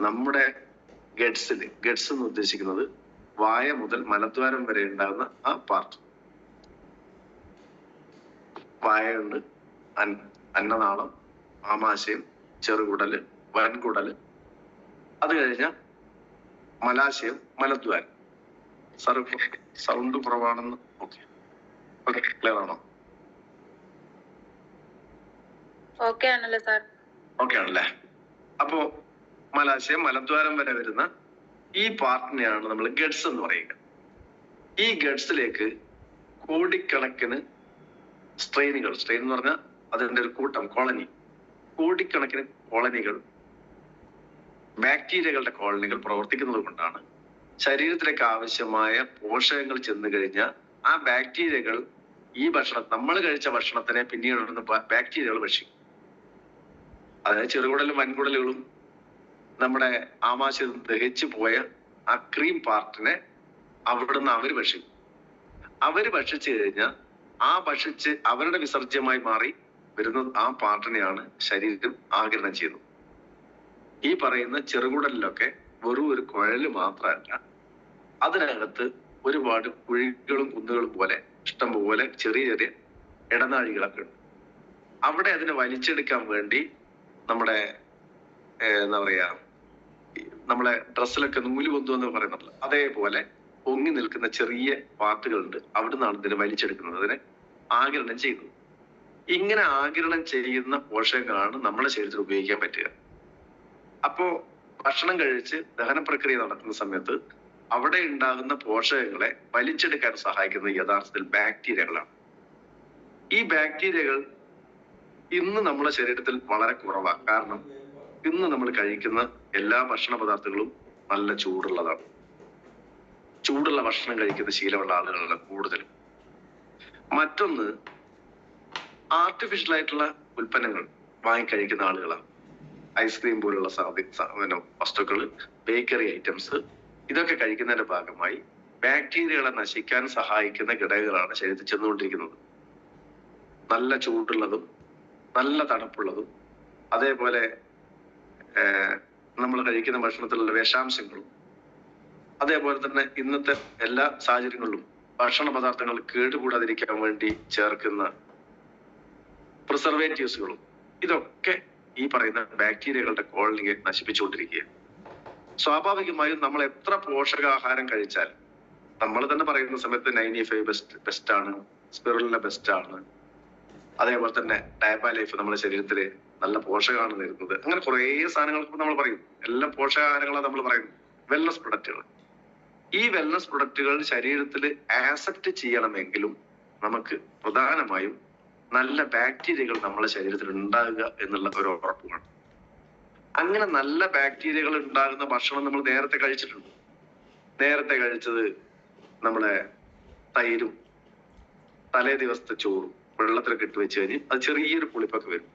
നമ്മുടെ ഗഡ്സിൽ ഗഡ്സ് എന്ന് ഉദ്ദേശിക്കുന്നത് വായ മുതൽ മലദ്വാരം വരെ ഉണ്ടാകുന്ന ആ പാർട്ട് വായയുണ്ട് അന്നനാളം ആമാശയം ചെറുകുടൽ വൻകുടൽ. അത് കഴിഞ്ഞ മലാശയം മലദ്വാരം. സാർ സൗണ്ട് കുറവാണെന്ന് ഓക്കെ. ഓക്കെ ക്ലിയർ ആണോ? ഓക്കെ ആണല്ലേ സാർ ഓക്കെ ആണല്ലേ? അപ്പോ മലാശയം മലദ്വാരം വരെ വരുന്ന ഈ പാർട്ടിനെയാണ് നമ്മൾ ഗഡ്സ് എന്ന് പറയുക. ഈ ഗഡ്സിലേക്ക് കോടിക്കണക്കിന് സ്ട്രെയിനുകൾ സ്ട്രെയിൻ എന്ന് പറഞ്ഞാൽ അതിന്റെ ഒരു കൂട്ടം കോളനി. കോടിക്കണക്കിന് കോളനികൾ ബാക്ടീരിയകളുടെ കോളനികൾ പ്രവർത്തിക്കുന്നത് കൊണ്ടാണ് ശരീരത്തിലേക്ക് ആവശ്യമായ പോഷകങ്ങൾ ചെന്ന് കഴിഞ്ഞാൽ ആ ബാക്ടീരിയകൾ ഈ ഭക്ഷണം നമ്മൾ കഴിച്ച ഭക്ഷണത്തിനെ പിന്നീട് ബാക്ടീരിയകൾ ഭക്ഷിക്കും. അതായത് ചെറുകുടലും വൻകുടലുകളും നമ്മുടെ ആമാശയം ദഹിച്ചു പോയ ആ ക്രീം പാർട്ടിനെ അവിടുന്ന് അവർ ഭക്ഷിക്കും. അവർ ഭക്ഷിച്ചു കഴിഞ്ഞാൽ ആ ഭക്ഷിച്ച് അവരുടെ വിസർജ്യമായി മാറി വരുന്ന ആ പാർട്ടിനെയാണ് ശരീരം ആഗിരണം ചെയ്യുന്നത്. ഈ പറയുന്ന ചെറുകുടലിലൊക്കെ വെറും ഒരു കുഴൽ മാത്രമല്ല അതിനകത്ത് ഒരുപാട് കുഴികളും കുന്നുകളും പോലെ ഇഷ്ടം പോലെ ചെറിയ ചെറിയ ഇടനാഴികളൊക്കെ ഉണ്ട്. അവിടെ അതിനെ വലിച്ചെടുക്കാൻ വേണ്ടി നമ്മുടെ എന്താ പറയാ നമ്മളെ ഡ്രസ്സിലൊക്കെ നൂൽ പൊന്തു എന്ന് പറയുന്നുണ്ടല്ലോ അതേപോലെ പൊങ്ങി നിൽക്കുന്ന ചെറിയ പാർട്ടുകളുണ്ട് അവിടുന്നാണ് ഇതിനെ വലിച്ചെടുക്കുന്നത്. അതിനെ ആകിരണം ചെയ്യുന്നത്. ഇങ്ങനെ ആകിരണം ചെയ്യുന്ന പോഷകങ്ങളാണ് നമ്മുടെ ശരീരത്തിൽ ഉപയോഗിക്കാൻ പറ്റുക. അപ്പോ ഭക്ഷണം കഴിച്ച് ദഹന പ്രക്രിയ നടക്കുന്ന സമയത്ത് അവിടെ ഉണ്ടാകുന്ന പോഷകങ്ങളെ വലിച്ചെടുക്കാൻ സഹായിക്കുന്നത് യഥാർത്ഥത്തിൽ ബാക്ടീരിയകളാണ്. ഈ ബാക്ടീരിയകൾ ഇന്ന് നമ്മുടെ ശരീരത്തിൽ വളരെ കുറവാണ്. കാരണം ഇന്ന് നമ്മൾ കഴിക്കുന്ന എല്ലാ ഭക്ഷണ പദാർത്ഥങ്ങളും നല്ല ചൂടുള്ളതാണ്. ചൂടുള്ള ഭക്ഷണം കഴിക്കുന്ന ശീലമുള്ള ആളുകളാണ് കൂടുതലും. മറ്റൊന്ന് ആർട്ടിഫിഷ്യൽ ആയിട്ടുള്ള ഉൽപ്പന്നങ്ങൾ വാങ്ങിക്കഴിക്കുന്ന ആളുകളാണ്. ഐസ്ക്രീം പോലുള്ള സാധി- സ- പിന്നെ വസ്തുക്കൾ ബേക്കറി ഐറ്റംസ് ഇതൊക്കെ കഴിക്കുന്നതിന്റെ ഭാഗമായി ബാക്ടീരിയകളെ നശിക്കാൻ സഹായിക്കുന്ന ഘടകങ്ങളാണ് ശരീരത്തിൽ ചെന്നുകൊണ്ടിരിക്കുന്നത്. നല്ല ചൂടുള്ളതും നല്ല തണുപ്പുള്ളതും അതേപോലെ നമ്മൾ കഴിക്കുന്ന ഭക്ഷണത്തിലുള്ള വിഷാംശങ്ങളും അതേപോലെ തന്നെ ഇന്നത്തെ എല്ലാ സാഹചര്യങ്ങളിലും ഭക്ഷണ പദാർത്ഥങ്ങൾ കേടുകൂടാതിരിക്കാൻ വേണ്ടി ചേർക്കുന്ന പ്രിസർവേറ്റീവ്സുകളും ഇതൊക്കെ ഈ പറയുന്ന ബാക്ടീരിയകളുടെ കോളനിയെ നശിപ്പിച്ചുകൊണ്ടിരിക്കുകയാണ്. സ്വാഭാവികമായും നമ്മൾ എത്ര പോഷകാഹാരം കഴിച്ചാൽ നമ്മൾ തന്നെ പറയുന്ന സമയത്ത് നയന്റി ഫൈവ് ബെസ്റ്റ് ബെസ്റ്റ് ആണ് സ്പിറുലിന ബെസ്റ്റ് ആണ് അതേപോലെ തന്നെ ഡയബ ലൈഫ് നമ്മുടെ ശരീരത്തിൽ നല്ല പോഷകമാണ് തരുന്നത്. അങ്ങനെ കുറേ സാധനങ്ങൾക്ക് നമ്മൾ പറയും. എല്ലാം പോഷകാഹാരങ്ങളാണ് നമ്മൾ പറയുന്നത് വെൽനസ് പ്രൊഡക്റ്റുകൾ ഈ വെൽനസ് പ്രൊഡക്റ്റുകൾ ശരീരത്തിൽ ആക്സെപ്റ്റ് ചെയ്യണമെങ്കിലും നമുക്ക് പ്രധാനമായും നല്ല ബാക്ടീരിയകൾ നമ്മുടെ ശരീരത്തിൽ ഉണ്ടാകുക എന്നുള്ള ഒരു ഉറപ്പ് വേണം. അങ്ങനെ നല്ല ബാക്ടീരിയകൾ ഉണ്ടാകുന്ന ഭക്ഷണം നമ്മൾ നേരത്തെ കഴിച്ചിട്ടുണ്ട്. നേരത്തെ കഴിച്ചത് നമ്മുടെ തൈരും തലേ ദിവസത്തെ ചോറും വെള്ളത്തിലൊക്കെ ഇട്ട് വെച്ച് കഴിഞ്ഞ് അത് ചെറിയൊരു പുളിപ്പൊക്കെ വരും.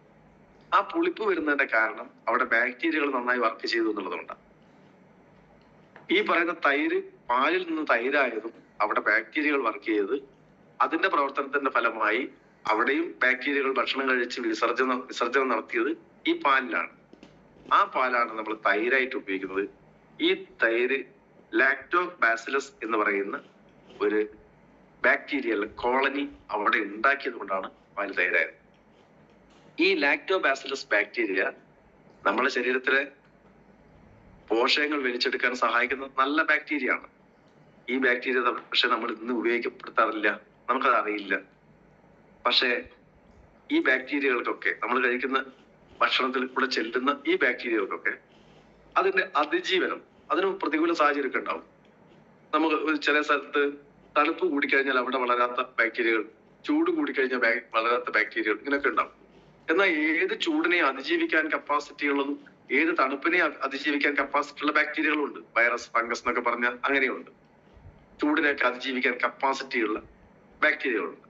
ആ പുളിപ്പ് വരുന്നതിന്റെ കാരണം അവിടെ ബാക്ടീരിയകൾ നന്നായി വർക്ക് ചെയ്തു എന്നുള്ളതുകൊണ്ടാണ് ഈ പറയുന്ന തൈര് പാലിൽ നിന്ന് തൈരായതും അവിടെ ബാക്ടീരിയകൾ വർക്ക് ചെയ്ത് അതിന്റെ പ്രവർത്തനത്തിന്റെ ഫലമായി അവിടെയും ബാക്ടീരിയകൾ ഭക്ഷണം കഴിച്ച് വിസർജനം വിസർജനം നടത്തിയത് ഈ പാലിലാണ്. ആ പാലാണ് നമ്മൾ തൈരായിട്ട് ഉപയോഗിക്കുന്നത്. ഈ തൈര് ലാക്ടോ ബാസിലസ് എന്ന് പറയുന്ന ഒരു ബാക്ടീരിയൽ കോളനി അവിടെ ഉണ്ടാക്കിയത് കൊണ്ടാണ് പാൽ തൈരായത് ഈ ലാക്ടോബാസിലസ് ബാക്ടീരിയ നമ്മുടെ ശരീരത്തിലെ പോഷകങ്ങൾ വലിച്ചെടുക്കാൻ സഹായിക്കുന്ന നല്ല ബാക്ടീരിയ ആണ്. ഈ ബാക്ടീരിയ പക്ഷെ നമ്മൾ ഇന്ന് ഉപയോഗിക്കപ്പെടുത്താറില്ല. നമുക്കത് അറിയില്ല. പക്ഷേ ഈ ബാക്ടീരിയകൾക്കൊക്കെ നമ്മൾ കഴിക്കുന്ന ഭക്ഷണത്തിൽ കൂടെ ചെല്ലുന്ന ഈ ബാക്ടീരിയകൾക്കൊക്കെ അതിന്റെ അതിജീവനം അതിന് പ്രതികൂല സാഹചര്യമൊക്കെ ഉണ്ടാവും. നമുക്ക് ചില സ്ഥലത്ത് തണുപ്പ് കൂടിക്കഴിഞ്ഞാൽ അവിടെ വളരാത്ത ബാക്ടീരിയകൾ ചൂട് കൂടിക്കഴിഞ്ഞാൽ വളരാത്ത ബാക്ടീരിയകൾ ഇങ്ങനെയൊക്കെ ഉണ്ടാവും. എന്നാൽ ഏത് ചൂടിനെ അതിജീവിക്കാൻ കപ്പാസിറ്റി ഉള്ളതും ഏത് തണുപ്പിനെ അതിജീവിക്കാൻ കപ്പാസിറ്റി ഉള്ള ബാക്ടീരിയകളും ഉണ്ട്. വൈറസ് ഫംഗസ് എന്നൊക്കെ പറഞ്ഞാൽ അങ്ങനെയുണ്ട്. ചൂടിനെയൊക്കെ അതിജീവിക്കാൻ കപ്പാസിറ്റി ഉള്ള ബാക്ടീരിയകളുണ്ട്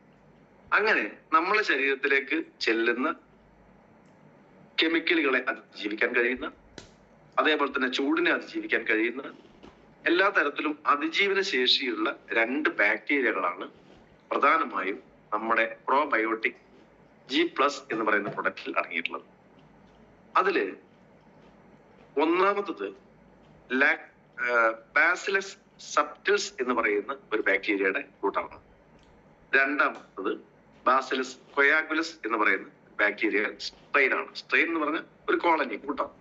അങ്ങനെ നമ്മളെ ശരീരത്തിലേക്ക് ചെല്ലുന്ന കെമിക്കലുകളെ അതിജീവിക്കാൻ കഴിയുന്ന അതേപോലെ തന്നെ ചൂടിനെ അതിജീവിക്കാൻ കഴിയുന്ന എല്ലാ തരത്തിലും അതിജീവന ശേഷിയുള്ള രണ്ട് ബാക്ടീരിയകളാണ് പ്രധാനമായും നമ്മുടെ പ്രോബയോട്ടിക് ജി പ്ലസ് എന്ന് പറയുന്ന പ്രൊഡക്റ്റിൽ അടങ്ങിയിട്ടുള്ളത്. അതിൽ ഒന്നാമത്തത് ലാക് ബാസിലസ് സപ്റ്റിൽസ് എന്ന് പറയുന്ന ഒരു ബാക്ടീരിയയുടെ കൂട്ടാണ് രണ്ടാമത്തത് ബാസിലസ് കൊയാഗുലസ് എന്ന് പറയുന്ന ബാക്ടീരിയ സ്ട്രെയിൻ ആണ്. സ്ട്രെയിൻ എന്ന് പറഞ്ഞ ഒരു കോളനി കൂട്ടം.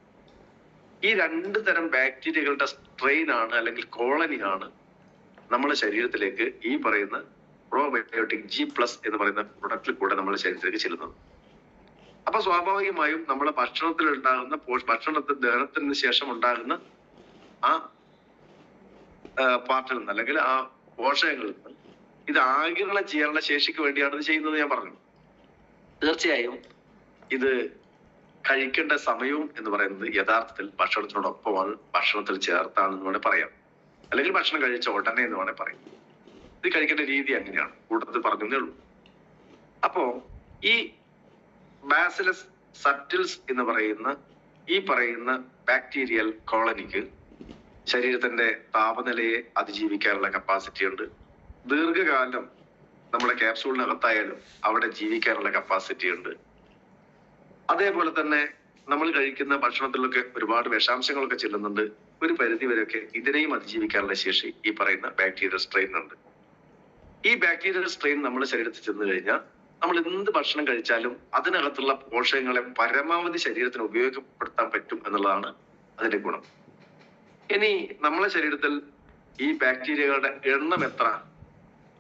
ഈ രണ്ട് തരം ബാക്ടീരിയകളുടെ സ്ട്രെയിൻ ആണ് അല്ലെങ്കിൽ കോളനി ആണ് നമ്മുടെ ശരീരത്തിലേക്ക് ഈ പറയുന്ന പ്രോബയോട്ടിക് ജി പ്ലസ് എന്ന് പറയുന്ന പ്രൊഡക്റ്റിൽ കൂടെ നമ്മുടെ ശരീരത്തിലേക്ക് ചെല്ലുന്നത്. അപ്പൊ സ്വാഭാവികമായും നമ്മുടെ ഭക്ഷണത്തിൽ ഉണ്ടാകുന്ന ഭക്ഷണത്തിൽ ദഹനത്തിന് ശേഷം ഉണ്ടാകുന്ന ആ പാർട്ടിൽ നിന്ന് അല്ലെങ്കിൽ ആ പോഷകങ്ങളിൽ നിന്ന് ഇത് ആഗിരണം ചെയ്യാനുള്ള ശേഷിക്ക് വേണ്ടിയാണ് ഇത് ചെയ്യുന്നത് ഞാൻ പറഞ്ഞു. തീർച്ചയായും ഇത് കഴിക്കേണ്ട സമയവും എന്ന് പറയുന്നത് യഥാർത്ഥത്തിൽ ഭക്ഷണത്തിനോടൊപ്പമാണ് ഭക്ഷണത്തിൽ ചേർത്താണെന്ന് വേണേൽ പറയാം. അല്ലെങ്കിൽ ഭക്ഷണം കഴിച്ച ഉടനെ എന്ന് വേണേൽ പറയാം. ഇത് കഴിക്കേണ്ട രീതി അങ്ങനെയാണ്. കൂട്ടത്തിൽ പറഞ്ഞതേ ഉള്ളൂ. അപ്പോ ഈ ബാസിലസ് സറ്റിൽസ് എന്ന് പറയുന്ന ഈ പറയുന്ന ബാക്ടീരിയൽ കോളനിക്ക് ശരീരത്തിന്റെ താപനിലയെ അതിജീവിക്കാനുള്ള കപ്പാസിറ്റി ഉണ്ട്. ദീർഘകാലം നമ്മുടെ ക്യാപ്സൂളിനകത്തായാലും അവിടെ ജീവിക്കാനുള്ള കപ്പാസിറ്റി ഉണ്ട്. അതേപോലെ തന്നെ നമ്മൾ കഴിക്കുന്ന ഭക്ഷണത്തിലൊക്കെ ഒരുപാട് വിഷാംശങ്ങളൊക്കെ ചെല്ലുന്നുണ്ട്. ഒരു പരിധി വരെയൊക്കെ ഇതിനെയും അതിജീവിക്കാനുള്ള ശേഷി ഈ പറയുന്ന ബാക്ടീരിയൽ സ്ട്രെയിൻ ഉണ്ട്. ഈ ബാക്ടീരിയൽ സ്ട്രെയിൻ നമ്മുടെ ശരീരത്തിൽ ചെന്ന് കഴിഞ്ഞാൽ നമ്മൾ എന്ത് ഭക്ഷണം കഴിച്ചാലും അതിനകത്തുള്ള പോഷകങ്ങളെ പരമാവധി ശരീരത്തിന് ഉപയോഗപ്പെടുത്താൻ പറ്റും എന്നുള്ളതാണ് അതിന്റെ ഗുണം. ഇനി നമ്മളെ ശരീരത്തിൽ ഈ ബാക്ടീരിയകളുടെ എണ്ണം എത്ര?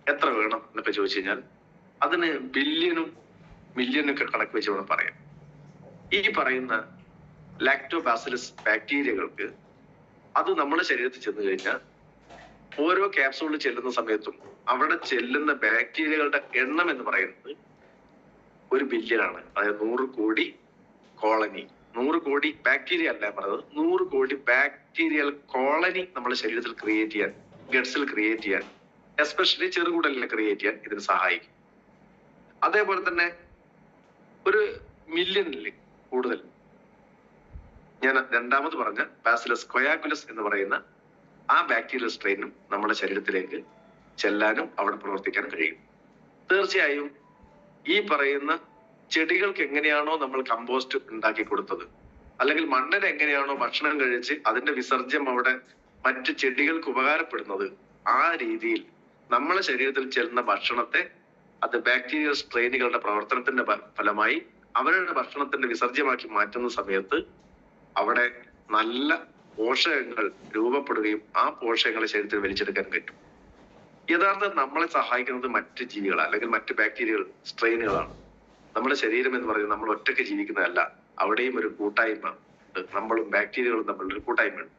എത്ര വേണം എന്നൊക്കെ ചോദിച്ചു കഴിഞ്ഞാൽ അതിന് ബില്യനും മില്യനും ഒക്കെ കണക്ക് വെച്ച് വേണം പറയാം ഈ പറയുന്ന ലാക്ടോബാസിലസ് ബാക്ടീരിയകൾക്ക് അത് നമ്മുടെ ശരീരത്തിൽ ചെന്ന് കഴിഞ്ഞാൽ ഓരോ ക്യാപ്സൂളിൽ ചെല്ലുന്ന സമയത്തും അവിടെ ചെല്ലുന്ന ബാക്ടീരിയകളുടെ എണ്ണം എന്ന് പറയുന്നത് ഒരു ബില്യനാണ് അതായത് നൂറ് കോടി കോളനി. നൂറ് കോടി ബാക്ടീരിയ അല്ല പറഞ്ഞത്. നൂറ് കോടി ബാക്ടീരിയൽ കോളനി നമ്മുടെ ശരീരത്തിൽ ക്രിയേറ്റ് ചെയ്യാൻ ഗഡ്സിൽ ക്രിയേറ്റ് ചെയ്യാൻ എസ്പെഷ്യലി ചെറുകുടലിൽ ക്രിയേറ്റ് ചെയ്യാൻ ഇതിന് സഹായിക്കും. അതേപോലെ തന്നെ ഒരു മില്യണിൽ കൂടുതൽ. ഞാൻ രണ്ടാമത് പറഞ്ഞ ബാസിലസ് കൊയാക്കുലസ് എന്ന് പറയുന്ന ആ ബാക്ടീരിയൽ സ്ട്രെയിനും നമ്മുടെ ശരീരത്തിലേക്ക് ചെല്ലാനും അവിടെ പ്രവർത്തിക്കാൻ കഴിയും. തീർച്ചയായും ഈ പറയുന്ന ചെടികൾക്ക് എങ്ങനെയാണോ നമ്മൾ കമ്പോസ്റ്റ് ഉണ്ടാക്കി കൊടുത്തത് അല്ലെങ്കിൽ മണ്ണിന് എങ്ങനെയാണോ ഭക്ഷണം കഴിച്ച് അതിന്റെ വിസർജ്യം അവിടെ മറ്റ് ചെടികൾക്ക് ഉപകാരപ്പെടുന്നത് ആ രീതിയിൽ നമ്മളെ ശരീരത്തിൽ ചെല്ലുന്ന ഭക്ഷണത്തെ അത് ബാക്ടീരിയൽ സ്ട്രെയിനുകളുടെ പ്രവർത്തനത്തിന്റെ ഫലമായി അവരുടെ ഭക്ഷണത്തിന്റെ വിസർജ്യമാക്കി മാറ്റുന്ന സമയത്ത് അവിടെ നല്ല പോഷകങ്ങൾ രൂപപ്പെടുകയും ആ പോഷകങ്ങളെ ശരീരത്തിൽ വലിച്ചെടുക്കാൻ പറ്റും. യഥാർത്ഥം നമ്മളെ സഹായിക്കുന്നത് മറ്റ് ജീവികൾ അല്ലെങ്കിൽ മറ്റ് ബാക്ടീരിയകൾ സ്ട്രെയിനുകളാണ് നമ്മുടെ ശരീരം എന്ന് പറയുന്നത് നമ്മൾ ഒറ്റയ്ക്ക് ജീവിക്കുന്നതല്ല അവിടെയും ഒരു കൂട്ടായ്മ നമ്മളും ബാക്ടീരിയകളും നമ്മൾ ഒരു കൂട്ടായ്മയുണ്ട്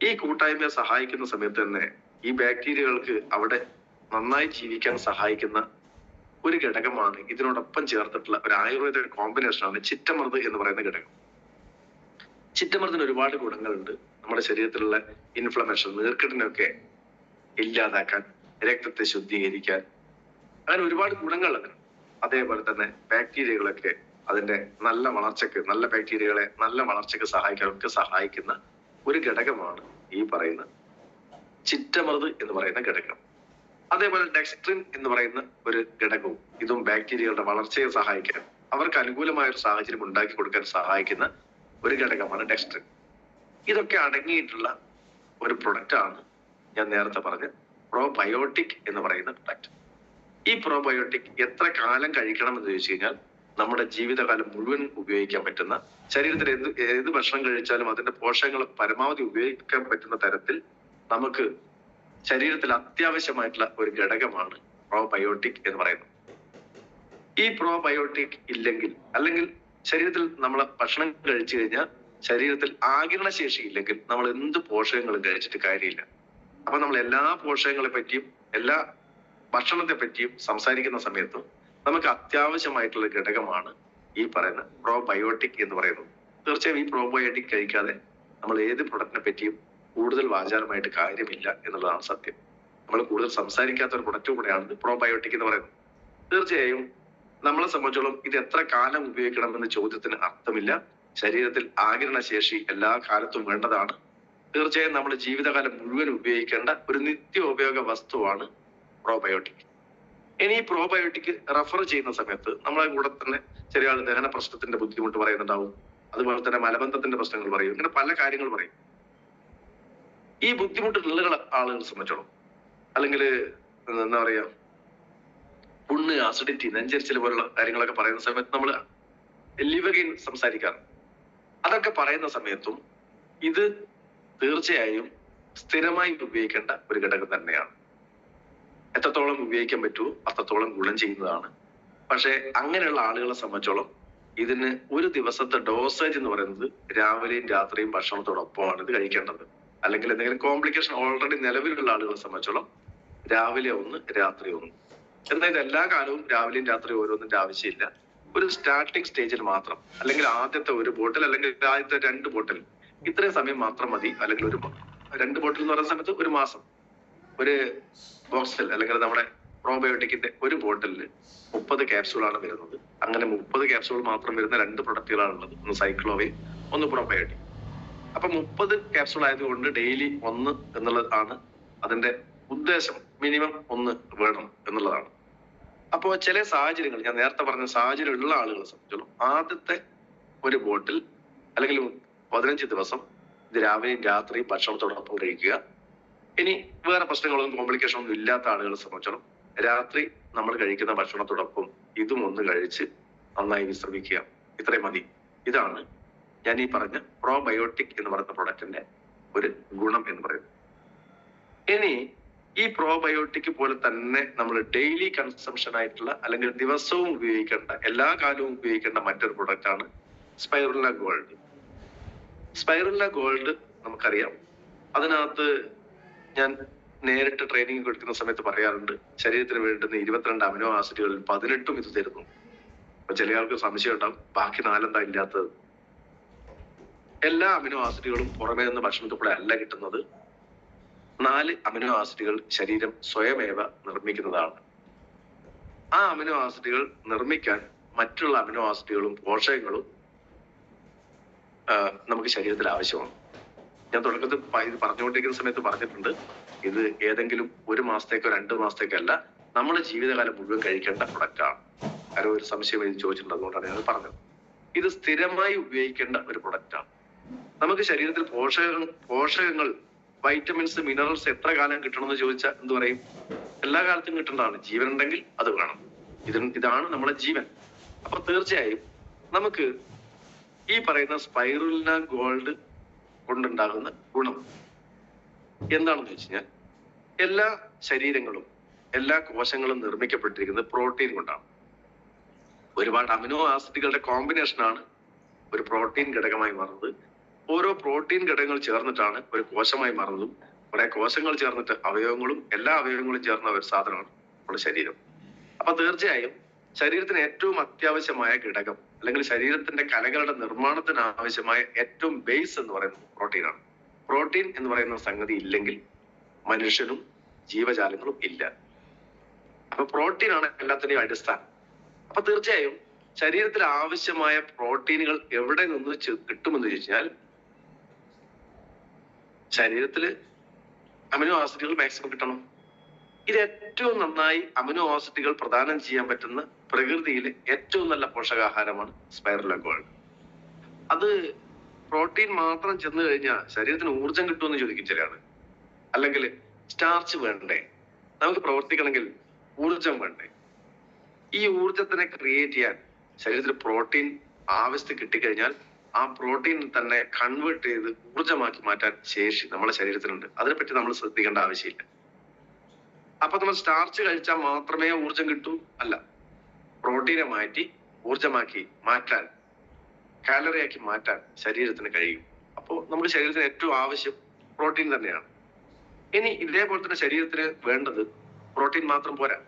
ഈ കൂട്ടായ്മയെ സഹായിക്കുന്ന സമയത്ത് തന്നെ ഈ ബാക്ടീരിയകൾക്ക് അവിടെ നന്നായി ജീവിക്കാൻ സഹായിക്കുന്ന ഒരു ഘടകമാണ് ഇതിനോടൊപ്പം ചേർത്തിട്ടുള്ള ഒരു ആയുർവേദ കോമ്പിനേഷനാണ് ചിറ്റമൃത് എന്ന് പറയുന്ന ഘടകം. ചിറ്റമൃതിന് ഒരുപാട് ഗുണങ്ങളുണ്ട്. നമ്മുടെ ശരീരത്തിലുള്ള ഇൻഫ്ലമേഷൻ നീർക്കെട്ടിനൊക്കെ ഇല്ലാതാക്കാൻ രക്തത്തെ ശുദ്ധീകരിക്കാൻ. അങ്ങനെ ഒരുപാട് ഗുണങ്ങൾ അതേപോലെ തന്നെ ബാക്ടീരിയകളൊക്കെ അതിന്റെ നല്ല വളർച്ചക്ക് നല്ല ബാക്ടീരിയകളെ നല്ല വളർച്ചയ്ക്ക് സഹായിക്കാനൊക്കെ സഹായിക്കുന്ന ഒരു ഘടകമാണ് ഈ പറയുന്ന ചിറ്റമൃത് എന്ന് പറയുന്ന ഘടകം. അതേപോലെ ഡെക്സ്ട്രിൻ എന്ന് പറയുന്ന ഒരു ഘടകവും ഇതും ബാക്ടീരിയകളുടെ വളർച്ചയെ സഹായിക്കാൻ അവർക്ക് അനുകൂലമായ ഒരു സാഹചര്യം ഉണ്ടാക്കി കൊടുക്കാൻ സഹായിക്കുന്ന ഒരു ഘടകമാണ് ഡെക്സ്ട്രിൻ ഇതൊക്കെ അടങ്ങിയിട്ടുള്ള ഒരു പ്രൊഡക്റ്റ് ആണ് ഞാൻ നേരത്തെ പറഞ്ഞ പ്രോബയോട്ടിക് എന്ന് പറയുന്ന പ്രൊഡക്റ്റ് ഈ പ്രോബയോട്ടിക് എത്ര കാലം കഴിക്കണം എന്ന് ചോദിച്ചു കഴിഞ്ഞാൽ നമ്മുടെ ജീവിതകാലം മുഴുവൻ ഉപയോഗിക്കാൻ പറ്റുന്ന ശരീരത്തിൽ എന്ത് ഏത് ഭക്ഷണം കഴിച്ചാലും അതിന്റെ പോഷകങ്ങൾ പരമാവധി ഉപയോഗിക്കാൻ പറ്റുന്ന തരത്തിൽ നമുക്ക് ശരീരത്തിൽ അത്യാവശ്യമായിട്ടുള്ള ഒരു ഘടകമാണ് പ്രോബയോട്ടിക് എന്ന് പറയുന്നത്. ഈ പ്രോബയോട്ടിക് ഇല്ലെങ്കിൽ അല്ലെങ്കിൽ ശരീരത്തിൽ നമ്മൾ ഭക്ഷണം കഴിച്ചു കഴിഞ്ഞാൽ ശരീരത്തിൽ ആകിരണ ശേഷി ഇല്ലെങ്കിൽ നമ്മൾ എന്ത് പോഷകങ്ങളും കഴിച്ചിട്ട് കാര്യമില്ല. അപ്പൊ നമ്മൾ എല്ലാ പോഷകങ്ങളെ പറ്റിയും എല്ലാ ഭക്ഷണത്തെ പറ്റിയും സംസാരിക്കുന്ന സമയത്തും നമുക്ക് അത്യാവശ്യമായിട്ടുള്ള ഘടകമാണ് ഈ പറയുന്ന പ്രോബയോട്ടിക് എന്ന് പറയുന്നത്. തീർച്ചയായും ഈ പ്രോബയോട്ടിക് കഴിക്കാതെ നമ്മൾ ഏത് പ്രൊഡക്റ്റിനെ പറ്റിയും കൂടുതൽ വാചാലമായിട്ട് കാര്യമില്ല എന്നുള്ളതാണ് സത്യം. നമ്മൾ കൂടുതൽ സംസാരിക്കാത്ത ഒരു പ്രൊഡക്റ്റ് കൂടെയാണ് പ്രോബയോട്ടിക് എന്ന് പറയുന്നത്. തീർച്ചയായും നമ്മളെ സംബന്ധിച്ചോളം ഇത് എത്ര കാലം ഉപയോഗിക്കണം എന്ന ചോദ്യത്തിന് അർത്ഥമില്ല. ശരീരത്തിൽ ആകിരണ ശേഷി എല്ലാ കാലത്തും വേണ്ടതാണ്. തീർച്ചയായും നമ്മുടെ ജീവിതകാലം മുഴുവൻ ഉപയോഗിക്കേണ്ട ഒരു നിത്യോപയോഗ വസ്തുവാണ് പ്രോബയോട്ടിക് ഇനി ഈ പ്രോബയോട്ടിക് റെഫർ ചെയ്യുന്ന സമയത്ത് നമ്മളെ കൂടെ തന്നെ ചെറിയ ദഹന പ്രശ്നത്തിന്റെ ബുദ്ധിമുട്ട് പറയുന്നുണ്ടാവും. അതുപോലെ തന്നെ മലബന്ധത്തിന്റെ പ്രശ്നങ്ങൾ പറയും. ഇങ്ങനെ പല കാര്യങ്ങൾ പറയും. ഈ ബുദ്ധിമുട്ടുള്ള ആളുകളെ സംബന്ധിച്ചോളം അല്ലെങ്കിൽ എന്താ പറയാ പുണ്ണ് ആസിഡിറ്റി നെഞ്ചരിച്ചിൽ പോലുള്ള കാര്യങ്ങളൊക്കെ പറയുന്ന സമയത്ത് നമ്മൾ ലിവഗെയിൻ സംസാരിക്കാറ്. അതൊക്കെ പറയുന്ന സമയത്തും ഇത് തീർച്ചയായും സ്ഥിരമായി ഉപയോഗിക്കേണ്ട ഒരു ഘടകം തന്നെയാണ്. എത്രത്തോളം ഉപയോഗിക്കാൻ പറ്റുമോ അത്രത്തോളം ഗുണം ചെയ്യുന്നതാണ്. പക്ഷേ അങ്ങനെയുള്ള ആളുകളെ സംബന്ധിച്ചോളം ഇതിന് ഒരു ദിവസത്തെ ഡോസേജ് എന്ന് പറയുന്നത് രാവിലെയും രാത്രിയും ഭക്ഷണത്തോടൊപ്പമാണ് ഇത് കഴിക്കേണ്ടത്. അല്ലെങ്കിൽ എന്തെങ്കിലും കോംപ്ലിക്കേഷൻ ഓൾറെഡി നിലവിലുള്ള ആളുകളെ സംബന്ധിച്ചോളം രാവിലെ ഒന്ന് രാത്രി ഒന്ന്. എന്നാൽ ഇത് എല്ലാ കാലവും രാവിലെയും രാത്രിയും ഓരോന്നിന്റെ ആവശ്യമില്ല. ഒരു സ്റ്റാർട്ടിംഗ് സ്റ്റേജിൽ മാത്രം അല്ലെങ്കിൽ ആദ്യത്തെ ഒരു ബോട്ടിൽ അല്ലെങ്കിൽ ആദ്യത്തെ രണ്ട് ബോട്ടിൽ ഇത്രയും സമയം മാത്രം മതി അല്ലെങ്കിൽ ഒരു രണ്ട് ബോട്ടിൽ എന്ന് പറയുന്ന സമയത്ത് ഒരു മാസം. ഒരു ബോക്സിൽ അല്ലെങ്കിൽ നമ്മുടെ പ്രോബയോട്ടിക്കിന്റെ ഒരു ബോട്ടിലിൽ മുപ്പത് ക്യാപ്സൂളാണ് വരുന്നത്. അങ്ങനെ മുപ്പത് ക്യാപ്സൂൾ മാത്രം വരുന്ന രണ്ട് പ്രൊഡക്റ്റുകളാണ് ഉള്ളത്. ഒന്ന് സൈക്ലോവേ ഒന്ന് പ്രോബയോട്ടിക് അപ്പൊ മുപ്പത് ക്യാപ്സൂൾ ആയതുകൊണ്ട് ഡെയിലി ഒന്ന് എന്നുള്ളതാണ് അതിന്റെ ഉദ്ദേശം. മിനിമം ഒന്ന് വേണം എന്നുള്ളതാണ്. അപ്പോ ചില സാഹചര്യങ്ങൾ ഞാൻ നേരത്തെ പറഞ്ഞ സാഹചര്യം ഉള്ള ആളുകളെ സംബന്ധിച്ചോളം ആദ്യത്തെ ഒരു ബോട്ടിൽ അല്ലെങ്കിൽ പതിനഞ്ച് ദിവസം ഇത് രാവിലെയും രാത്രിയും ഭക്ഷണത്തോടൊപ്പം കഴിക്കുക. ഇനി വേറെ പ്രശ്നങ്ങളൊന്നും കോംപ്ലിക്കേഷൻ ഒന്നും ഇല്ലാത്ത ആളുകളെ സംബന്ധിച്ചോളം രാത്രി നമ്മൾ കഴിക്കുന്ന ഭക്ഷണത്തോടൊപ്പം ഇതും ഒന്ന് കഴിച്ച് നന്നായി വിശ്രമിക്കുക. ഇത്രയും മതി. ഇതാണ് ഞാൻ ഈ പറഞ്ഞ പ്രോബയോട്ടിക് എന്ന് പറയുന്ന പ്രൊഡക്റ്റിന്റെ ഒരു ഗുണം എന്ന് പറയുന്നത് ഇനി ഈ പ്രോബയോട്ടിക് പോലെ തന്നെ നമ്മൾ ഡെയിലി കൺസംഷൻ ആയിട്ടുള്ള അല്ലെങ്കിൽ ദിവസവും ഉപയോഗിക്കേണ്ട എല്ലാ കാലവും ഉപയോഗിക്കേണ്ട മറ്റൊരു പ്രൊഡക്റ്റ് ആണ് സ്പൈറുല ഗോൾഡ് സ്പൈറുല ഗോൾഡ് നമുക്കറിയാം. അതിനകത്ത് ഞാൻ നേരിട്ട് ട്രെയിനിങ് കൊടുക്കുന്ന സമയത്ത് പറയാറുണ്ട് ശരീരത്തിന് വേണ്ടുന്ന ഇരുപത്തിരണ്ട് അമിനോ ആസിഡുകളിൽ പതിനെട്ടും ഇത് തരുന്നു. അപ്പൊ ചില ആൾക്ക് സംശയം ഉണ്ടാവും ബാക്കി നാലെന്താ ഇല്ലാത്തത്? എല്ലാ അമിനോ ആസിഡുകളും പുറമേ നിന്ന് ഭക്ഷണത്തിൽ കൂടെ അല്ല കിട്ടുന്നത്. നാല് അമിനോ ആസിഡുകൾ ശരീരം സ്വയമേവ നിർമ്മിക്കുന്നതാണ്. ആ അമിനോ ആസിഡുകൾ നിർമ്മിക്കാൻ മറ്റുള്ള അമിനോ ആസിഡുകളും പോഷകങ്ങളും നമുക്ക് ശരീരത്തിൽ ആവശ്യമാണ്. ഞാൻ തുടക്കത്തിൽ ഇത് പറഞ്ഞുകൊണ്ടിരിക്കുന്ന സമയത്ത് പറഞ്ഞിട്ടുണ്ട്. ഇത് ഏതെങ്കിലും ഒരു മാസത്തേക്കോ രണ്ട് മാസത്തേക്കോ അല്ല നമ്മുടെ ജീവിതകാലം മുഴുവൻ കഴിക്കേണ്ട പ്രൊഡക്റ്റാണ് ആരോ ഒരു സംശയം ചോദിച്ചിട്ടുണ്ട് അതുകൊണ്ടാണ് ഞാൻ പറഞ്ഞത്. ഇത് സ്ഥിരമായി ഉപയോഗിക്കേണ്ട ഒരു പ്രൊഡക്റ്റാണ് നമുക്ക് ശരീരത്തിൽ പോഷകങ്ങൾ പോഷകങ്ങൾ വൈറ്റമിൻസ് മിനറൽസ് എത്ര കാലം കിട്ടണമെന്ന് ചോദിച്ചാൽ എന്ത് പറയും? എല്ലാ കാലത്തും കിട്ടേണ്ടതാണ്. ജീവൻ ഉണ്ടെങ്കിൽ അത് വേണം. ഇത് ഇതാണ് നമ്മുടെ ജീവൻ. അപ്പൊ തീർച്ചയായും നമുക്ക് ഈ പറയുന്ന സ്പൈറുലിന ഗോൾഡ് കൊണ്ടുണ്ടാകുന്ന ഗുണം എന്താണെന്ന് വെച്ച് കഴിഞ്ഞാൽ എല്ലാ ശരീരങ്ങളും എല്ലാ കോശങ്ങളും നിർമ്മിക്കപ്പെട്ടിരിക്കുന്നത് പ്രോട്ടീൻ കൊണ്ടാണ്. ഒരുപാട് അമിനോ ആസിഡുകളുടെ കോമ്പിനേഷനാണ് ഒരു പ്രോട്ടീൻ ഘടകമായി മാറുന്നത്. ഓരോ പ്രോട്ടീൻ ഘടകങ്ങൾ ചേർന്നിട്ടാണ് ഒരു കോശമായി മാറുന്നതും കുറെ കോശങ്ങൾ ചേർന്നിട്ട് അവയവങ്ങളും എല്ലാ അവയവങ്ങളും ചേർന്ന ഒരു സാധനമാണ് നമ്മുടെ ശരീരം. അപ്പൊ തീർച്ചയായും ശരീരത്തിന് ഏറ്റവും അത്യാവശ്യമായ ഘടകം അല്ലെങ്കിൽ ശരീരത്തിന്റെ കലകളുടെ നിർമ്മാണത്തിന് ആവശ്യമായ ഏറ്റവും ബേസ് എന്ന് പറയുന്നത് പ്രോട്ടീനാണ് പ്രോട്ടീൻ എന്ന് പറയുന്ന സംഗതി ഇല്ലെങ്കിൽ മനുഷ്യനും ജീവജാലങ്ങളും ഇല്ല. അപ്പൊ പ്രോട്ടീനാണ് എല്ലാത്തിന്റെയും അടിസ്ഥാനം. അപ്പൊ തീർച്ചയായും ശരീരത്തിൽ ആവശ്യമായ പ്രോട്ടീനുകൾ എവിടെ നിന്ന് കിട്ടുമെന്ന് ചോദിച്ചാൽ ശരീരത്തിൽ അമിനോ ആസിഡുകൾ മാക്സിമം കിട്ടണം. ഇത് ഏറ്റവും നന്നായി അമിനോ ആസിഡുകൾ പ്രദാനം ചെയ്യാൻ പറ്റുന്ന പ്രകൃതിയിലെ ഏറ്റവും നല്ല പോഷകാഹാരമാണ് സ്പൈറല ഗോൾഡ് അത് പ്രോട്ടീൻ മാത്രം ചെന്ന് കഴിഞ്ഞാൽ ശരീരത്തിന് ഊർജം കിട്ടുമെന്ന് ചോദിക്കും ചിലയാണ് അല്ലെങ്കിൽ സ്റ്റാർച്ച് വേണ്ടേ? നമുക്ക് പ്രവർത്തിക്കണമെങ്കിൽ ഊർജം വേണ്ടേ? ഈ ഊർജത്തിനെ ക്രിയേറ്റ് ചെയ്യാൻ ശരീരത്തിൽ പ്രോട്ടീൻ ആവശ്യത്തിൽ കിട്ടിക്കഴിഞ്ഞാൽ ആ പ്രോട്ടീൻ തന്നെ കൺവേർട്ട് ചെയ്ത് ഊർജമാക്കി മാറ്റാൻ ശേഷി നമ്മുടെ ശരീരത്തിനുണ്ട്. അതിനെപ്പറ്റി നമ്മൾ ശ്രദ്ധിക്കേണ്ട ആവശ്യമില്ല. അപ്പൊ നമ്മൾ സ്റ്റാർച്ച് കഴിച്ചാൽ മാത്രമേ ഊർജം കിട്ടൂ? അല്ല. പ്രോട്ടീനെ മാറ്റി ഊർജമാക്കി മാറ്റാൻ കാലറിയാക്കി മാറ്റാൻ ശരീരത്തിന് കഴിയും. അപ്പോൾ നമ്മുടെ ശരീരത്തിന് ഏറ്റവും ആവശ്യം പ്രോട്ടീൻ തന്നെയാണ്. ഇനി ഇതേപോലെ തന്നെ ശരീരത്തിന് വേണ്ടത് പ്രോട്ടീൻ മാത്രം പോരാ.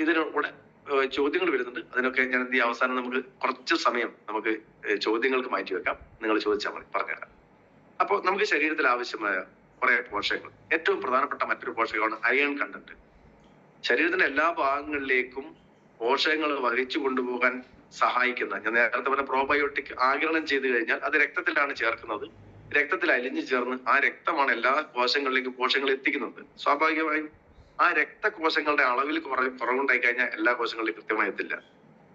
ഇതിന് കൂടെ ഏഹ് ചോദ്യങ്ങൾ വരുന്നുണ്ട്. അതിനൊക്കെ ഞാൻ എന്ത് അവസാനം നമുക്ക് കുറച്ച് സമയം നമുക്ക് ചോദ്യങ്ങൾക്ക് മാറ്റി വെക്കാം. നിങ്ങൾ ചോദിച്ചാൽ മതി. പറഞ്ഞുതരാം. അപ്പോൾ നമുക്ക് ശരീരത്തിൽ ആവശ്യമായ കുറെ പോഷകങ്ങൾ. ഏറ്റവും പ്രധാനപ്പെട്ട മറ്റൊരു പോഷകമാണ് അയൺ കണ്ടന്റ്. ശരീരത്തിന്റെ എല്ലാ ഭാഗങ്ങളിലേക്കും പോഷകങ്ങൾ വഹിച്ചു കൊണ്ടുപോകാൻ സഹായിക്കുന്ന ഞാൻ നേരത്തെ പറഞ്ഞ പ്രോബയോട്ടിക് ആഗിരണം ചെയ്തു കഴിഞ്ഞാൽ അത് രക്തത്തിലാണ് ചേർക്കുന്നത്. രക്തത്തിൽ അലിഞ്ഞു ചേർന്ന് ആ രക്തമാണ് എല്ലാ കോശങ്ങളിലേക്കും പോഷകങ്ങൾ എത്തിക്കുന്നത്. സ്വാഭാവികമായും ആ രക്തകോശങ്ങളുടെ അളവിൽ കുറ കുറവുണ്ടായി കഴിഞ്ഞാൽ എല്ലാ കോശങ്ങളിലും കൃത്യമായി എത്തില്ല.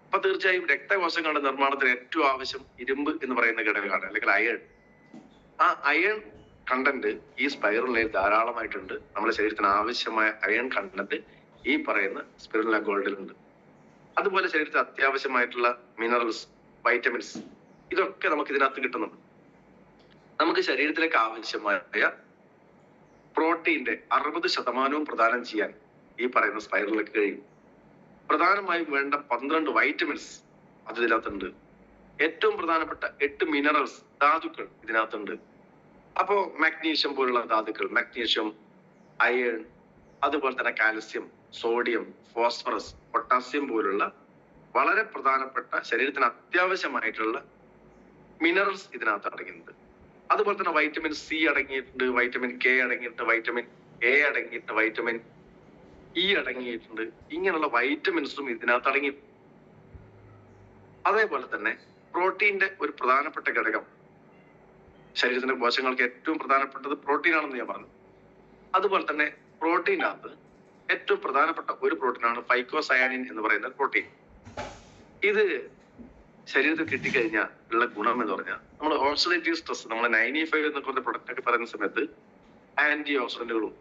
അപ്പൊ തീർച്ചയായും രക്തകോശങ്ങളുടെ നിർമ്മാണത്തിന് ഏറ്റവും ആവശ്യം ഇരുമ്പ് എന്ന് പറയുന്ന ഘടകമാണ് അല്ലെങ്കിൽ അയൺ. ആ അയൺ കണ്ടന്റ് ഈ സ്പൈറലിൽ ധാരാളമായിട്ടുണ്ട്. നമ്മുടെ ശരീരത്തിന് ആവശ്യമായ അയൺ കണ്ടന്റ് ഈ പറയുന്ന സ്പിരുല ഗോൾഡിലുണ്ട്. അതുപോലെ ശരീരത്തിന് അത്യാവശ്യമായിട്ടുള്ള മിനറൽസ് വൈറ്റമിൻസ് ഇതൊക്കെ നമുക്ക് ഇതിനകത്ത് കിട്ടുന്നുണ്ട്. നമുക്ക് ശരീരത്തിലേക്ക് ആവശ്യമായ പ്രോട്ടീന്റെ അറുപത് ശതമാനവും പ്രദാനം ചെയ്യാൻ ഈ പറയുന്ന സ്പൈറലിലേക്ക് കഴിയും. പ്രധാനമായും വേണ്ട പന്ത്രണ്ട് വൈറ്റമിൻസ് അത് ഇതിനകത്തുണ്ട് ഏറ്റവും പ്രധാനപ്പെട്ട എട്ട് മിനറൽസ് ധാതുക്കൾ ഇതിനകത്തുണ്ട്. അപ്പോ മാഗ്നീഷ്യം പോലുള്ള ധാതുക്കൾ മാഗ്നീഷ്യം അയൺ അതുപോലെ തന്നെ കാൽസ്യം സോഡിയം ഫോസ്ഫറസ് പൊട്ടാസ്യം പോലുള്ള വളരെ പ്രധാനപ്പെട്ട ശരീരത്തിന് അത്യാവശ്യമായിട്ടുള്ള മിനറൽസ് ഇതിനകത്ത് അടങ്ങിയിട്ടുണ്ട്. അതുപോലെ തന്നെ വൈറ്റമിൻ സി അടങ്ങിയിട്ടുണ്ട് വൈറ്റമിൻ കെ അടങ്ങിയിട്ടുണ്ട് വൈറ്റമിൻ എ അടങ്ങിയിട്ടുണ്ട് വൈറ്റമിൻ ഇ അടങ്ങിയിട്ടുണ്ട്. ഇങ്ങനെയുള്ള വൈറ്റമിൻസും ഇതിനകത്ത് അടങ്ങി. അതേപോലെ തന്നെ പ്രോട്ടീന്റെ ഒരു പ്രധാനപ്പെട്ട ഘടകം. ശരീരത്തിന്റെ കോശങ്ങൾക്ക് ഏറ്റവും പ്രധാനപ്പെട്ടത് പ്രോട്ടീൻ ആണെന്ന് ഞാൻ പറഞ്ഞു. അതുപോലെ തന്നെ പ്രോട്ടീനകത്ത് ഏറ്റവും പ്രധാനപ്പെട്ട ഒരു പ്രോട്ടീനാണ് ഫൈക്കോസയാനിൻ എന്ന് പറയുന്ന പ്രോട്ടീൻ ഇത് ശരീരത്തിൽ കിട്ടിക്കഴിഞ്ഞാൽ ഉള്ള ഗുണം എന്ന് പറഞ്ഞാൽ നമ്മൾ ഓക്സിഡേറ്റീവ് സ്ട്രെസ് നമ്മൾ നയന്റി ഫൈവ് എന്നൊക്കെ പറഞ്ഞ പ്രൊഡക്റ്റ് ഒക്കെ പറയുന്ന സമയത്ത് ആന്റി ഓക്സിഡന്റുകളും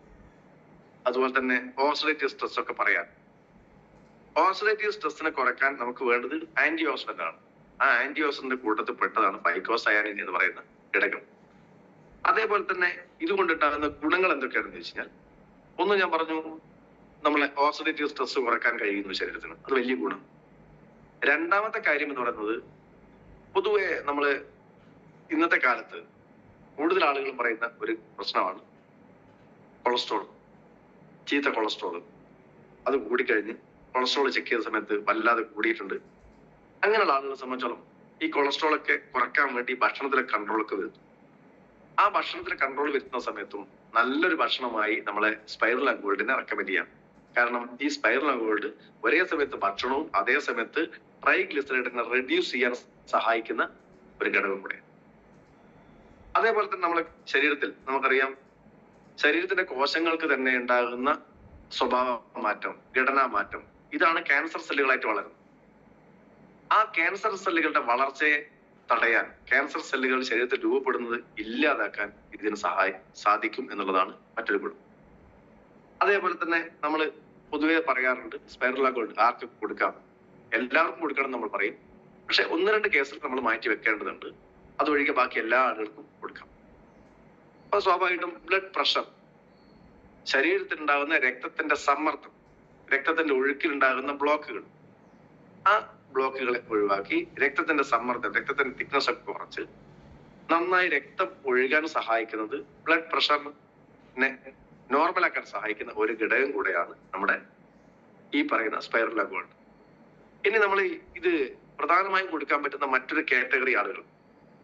അതുപോലെ തന്നെ ഓക്സിഡേറ്റീവ് സ്ട്രെസ് ഒക്കെ പറയാം. ഓക്സിഡേറ്റീവ് സ്ട്രെസ്സിനെ കുറയ്ക്കാൻ നമുക്ക് വേണ്ടത് ആന്റി ഓക്സിഡന്റ് ആണ്. ആ ആന്റി ഓക്സിഡന്റ് കൂട്ടത്തിൽ പെട്ടതാണ് ഫൈക്കോസയാനിൻ എന്ന് പറയുന്ന ഘടകം. അതേപോലെ തന്നെ ഇതുകൊണ്ടുണ്ടാകുന്ന ഗുണങ്ങൾ എന്തൊക്കെയാണെന്ന് വെച്ച് കഴിഞ്ഞാൽ ഒന്ന് ഞാൻ പറഞ്ഞു നമ്മളെ ഓക്സിഡേറ്റീവ് സ്ട്രെസ് കുറയ്ക്കാൻ കഴിയുന്നു ശരീരത്തിന്. അത് വലിയ ഗുണം. രണ്ടാമത്തെ കാര്യം എന്ന് പറയുന്നത് പൊതുവെ നമ്മൾ ഇന്നത്തെ കാലത്ത് കൂടുതൽ ആളുകളും പറയുന്ന ഒരു പ്രശ്നമാണ് കൊളസ്ട്രോൾ ചീത്ത കൊളസ്ട്രോൾ. അത് കൂടിക്കഴിഞ്ഞ് കൊളസ്ട്രോൾ ചെക്ക് ചെയ്ത സമയത്ത് വല്ലാതെ കൂടിയിട്ടുണ്ട്. അങ്ങനെയുള്ള ആളുകളെ സംബന്ധിച്ചോളം ഈ കൊളസ്ട്രോൾ ഒക്കെ കുറയ്ക്കാൻ വേണ്ടി ഭക്ഷണത്തിലെ കൺട്രോൾ ഒക്കെ വരുന്നു ആ ഭക്ഷണത്തിലെ കൺട്രോൾ വരുന്ന സമയത്തും നല്ലൊരു ഭക്ഷണമായി നമ്മളെ സ്പൈറൽ ഗോൾഡിനെ റെക്കമെൻഡ് ചെയ്യാം. കാരണം ഈ സ്പൈറൽ ഗോൾഡ് ഒരേ സമയത്ത് ഭക്ഷണവും അതേ സമയത്ത് ട്രൈഗ്ലിസറൈഡിനെ റെഡ്യൂസ് ചെയ്യാൻ സഹായിക്കുന്ന ഒരു ഘടകം കൂടെ. അതേപോലെ തന്നെ നമ്മളെ ശരീരത്തിൽ നമുക്കറിയാം ശരീരത്തിന്റെ കോശങ്ങൾക്ക് തന്നെ ഉണ്ടാകുന്ന സ്വഭാവ മാറ്റം ഘടനാ മാറ്റം ഇതാണ് ക്യാൻസർ സെല്ലുകളായിട്ട് വളരുന്നത്. ആ ക്യാൻസർ സെല്ലുകളുടെ വളർച്ചയെ തടയാൻ ക്യാൻസർ സെല്ലുകൾ ശരീരത്തിൽ രൂപപ്പെടുന്നത് ഇല്ലാതാക്കാൻ ഇതിന് സഹായി സാധിക്കും എന്നുള്ളതാണ് മറ്റൊരു ഗുണം. അതേപോലെ തന്നെ നമ്മൾ പൊതുവെ പറയാറുണ്ട് സ്പൈറല ഗോൾഡ് ആർക്ക് കൊടുക്കാം? എല്ലാവർക്കും കൊടുക്കണം നമ്മൾ പറയും. പക്ഷെ ഒന്ന് രണ്ട് കേസിൽ നമ്മൾ മാറ്റി വെക്കേണ്ടതുണ്ട്. അതൊഴികെ ബാക്കി എല്ലാ ആളുകൾക്കും കൊടുക്കാം. അപ്പൊ സ്വാഭാവികമായിട്ടും ബ്ലഡ് പ്രഷർ ശരീരത്തിൽ ഉണ്ടാകുന്ന രക്തത്തിന്റെ സമ്മർദ്ദം രക്തത്തിന്റെ ഒഴുക്കിൽ ഉണ്ടാകുന്ന ബ്ലോക്കുകൾ ആ ബ്ലോക്കുകളെ ഒഴിവാക്കി രക്തത്തിന്റെ സമ്മർദ്ദം രക്തത്തിന്റെ തിക്നസ് ഒക്കെ കുറച്ച് നന്നായി രക്തം ഒഴുകാൻ സഹായിക്കുന്നത് ബ്ലഡ് പ്രഷറിനെ നോർമലാക്കാൻ സഹായിക്കുന്ന ഒരു ഘടകം കൂടെയാണ് നമ്മുടെ ഈ പറയുന്ന സ്പൈറൽ അക്കൗണ്ട് ഇനി നമ്മൾ ഇത് പ്രധാനമായും കൊടുക്കാൻ പറ്റുന്ന മറ്റൊരു കാറ്റഗറി ആളുകൾ.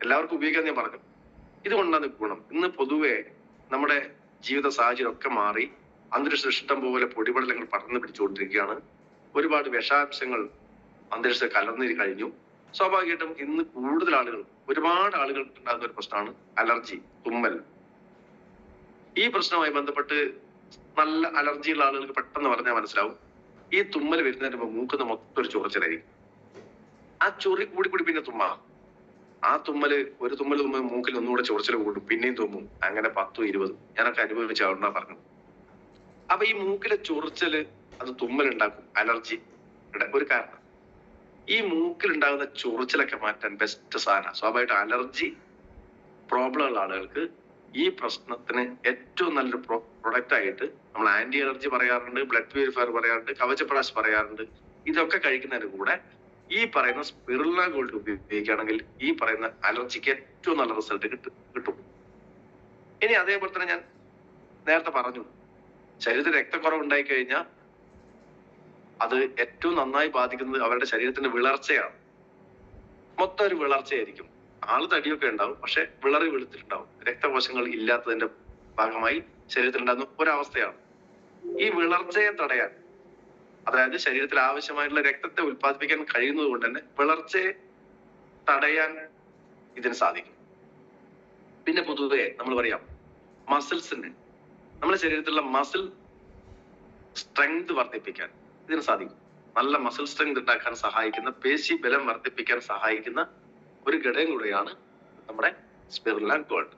എല്ലാവർക്കും ഉപയോഗിക്കാൻ ഞാൻ പറഞ്ഞു. ഇതുകൊണ്ടാണ് ഗുണം. ഇന്ന് പൊതുവെ നമ്മുടെ ജീവിത സാഹചര്യം ഒക്കെ മാറി അന്തരീക്ഷ ഇഷ്ടം പോലെ പൊടിപടലങ്ങൾ പടർന്നു പിടിച്ചുകൊണ്ടിരിക്കുകയാണ്. ഒരുപാട് വിഷാംശങ്ങൾ അന്തരീക്ഷത്തിൽ കലർന്നു കഴിഞ്ഞു. സ്വാഭാവികമായിട്ടും ഇന്ന് കൂടുതൽ ആളുകൾ ഒരുപാട് ആളുകൾക്ക് ഉണ്ടാകുന്ന ഒരു പ്രശ്നമാണ് അലർജി തുമ്മൽ. ഈ പ്രശ്നവുമായി ബന്ധപ്പെട്ട് നല്ല അലർജിയുള്ള ആളുകൾക്ക് പെട്ടെന്ന് പറഞ്ഞാൽ മനസ്സിലാവും. ഈ തുമ്മൽ വരുന്നതിന് മുമ്പ് മൂക്കുന്ന മൊത്തം ഒരു ചൊറിച്ചിലായിരിക്കും. ആ ചൊറി കൂടി കൂടി പിന്നെ തുമ്മ. ആ തുമ്മൽ ഒരു തുമ്മൽ തുമ്മൽ മൂക്കിൽ ഒന്നുകൂടെ ചൊറിച്ചിൽ കൂടും. പിന്നെയും തുമ്മും. അങ്ങനെ പത്തും ഇരുപതും. ഞാനൊക്കെ അനുഭവിച്ച അവിടെ പറഞ്ഞു അപ്പൊ ഈ മൂക്കിലെ ചൊറിച്ചൽ അത് തുമ്മൽ ഉണ്ടാക്കും അലർജി ഒരു കാരണം. ഈ മൂക്കിൽ ഉണ്ടാകുന്ന ചൊറിച്ചിലൊക്കെ മാറ്റാൻ ബെസ്റ്റ് സാധനം. സ്വാഭാവികമായിട്ട് അലർജി പ്രോബ്ലം ഉള്ള ആളുകൾക്ക് ഈ പ്രശ്നത്തിന് ഏറ്റവും നല്ലൊരു പ്രൊഡക്റ്റ് ആയിട്ട് നമ്മൾ ആന്റി അലർജി പറയാറുണ്ട് ബ്ലഡ് പ്യൂരിഫയർ പറയാറുണ്ട് കവചപ്രാശ് പറയാറുണ്ട്. ഇതൊക്കെ കഴിക്കുന്നതിന് കൂടെ ഈ പറയുന്ന സ്പിറുല ഗോൾഡ് ഉപയോഗിക്കുകയാണെങ്കിൽ ഈ പറയുന്ന അലർജിക്ക് ഏറ്റവും നല്ല റിസൾട്ട് കിട്ടും കിട്ടും. ഇനി അതേപോലെ തന്നെ ഞാൻ നേരത്തെ പറഞ്ഞു ശരീരത്തിൽ രക്തക്കുറവ് ഉണ്ടായി കഴിഞ്ഞാൽ അത് ഏറ്റവും നന്നായി ബാധിക്കുന്നത് അവരുടെ ശരീരത്തിന്റെ വിളർച്ചയാണ്. മൊത്തം ഒരു വിളർച്ചയായിരിക്കും. ആൾ തടിയൊക്കെ ഉണ്ടാവും പക്ഷെ വിളറി വെളുത്തിട്ടുണ്ടാവും രക്തകോശങ്ങൾ ഇല്ലാത്തതിന്റെ ഭാഗമായി ശരീരത്തിൽ ഉണ്ടാകുന്ന ഒരവസ്ഥയാണ്. ഈ വിളർച്ചയെ തടയാൻ അതായത് ശരീരത്തിൽ ആവശ്യമായിട്ടുള്ള രക്തത്തെ ഉൽപ്പാദിപ്പിക്കാൻ കഴിയുന്നത് കൊണ്ട് തന്നെ വിളർച്ചയെ തടയാൻ ഇതിന് സാധിക്കും. പിന്നെ പൊതുവെ നമ്മൾ പറയാം മസിൽസിന് നമ്മുടെ ശരീരത്തിലുള്ള മസിൽ സ്ട്രെങ്ത് വർദ്ധിപ്പിക്കാൻ ഇതിന് സാധിക്കും. നല്ല മസിൽ സ്ട്രെങ്ത് ഉണ്ടാക്കാൻ സഹായിക്കുന്ന പേശി ബലം വർദ്ധിപ്പിക്കാൻ സഹായിക്കുന്ന ഒരു ഘടകം കൂടെയാണ് നമ്മുടെ സ്പിറുല ഗോൾഡ്